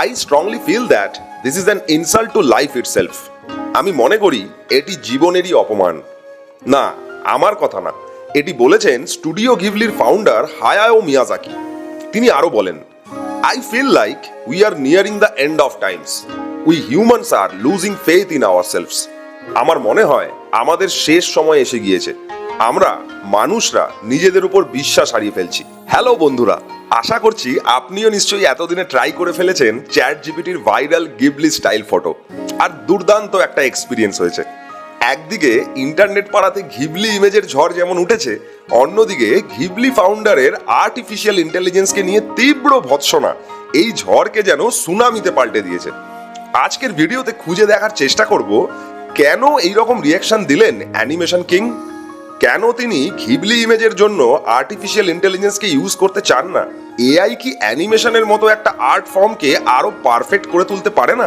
I strongly feel that this is an insult to life itself আমি মনে করি এটি জীবনেরই অপমান। না, আমার কথা না। এটি বলেছেন স্টুডিও গিভলির ফাউন্ডার হায়াও মিয়াজাকি তিনি আরও বলেন I feel like we are nearing the end of times we humans are losing faith in ourselves আমার মনে হয় আমাদের শেষ সময় এসে গিয়েছে। আমরা মানুষরা নিজেদের উপর বিশ্বাস হারিয়ে ফেলছি। হ্যালো বন্ধুরা। আশা করছি আপনিও নিশ্চয়ই এতদিনে ট্রাই করে ফেলেছেন চ্যাট জিপিটির ভাইরাল গিবলি স্টাইল ফটো আর দুর্দান্ত একটা এক্সপিরিয়েন্স হয়েছে। একদিকে ইন্টারনেট পাড়াতে ঘিবলি ইমেজের ঝড় যেমন উঠেছে, অন্যদিকে ঘিবলি ফাউন্ডারের আর্টিফিশিয়াল ইন্টেলিজেন্সকে নিয়ে তীব্র ভৎসনা। এই ঝড়কে যেন সুনামিতে পাল্টে দিয়েছে। আজকের ভিডিওতে খুঁজে দেখার চেষ্টা করব, কেন এই রকম রিয়াকশন দিলেন অ্যানিমেশন কিং কেন তিনি ঘিবলি ইমেজের জন্য আর্টিফিশিয়াল ইন্টেলিজেন্সকে ইউজ করতে চান না? এআই কি অ্যানিমেশনের মতো একটা আর্ট ফর্মকে আরও পারফেক্ট করে তুলতে পারে না?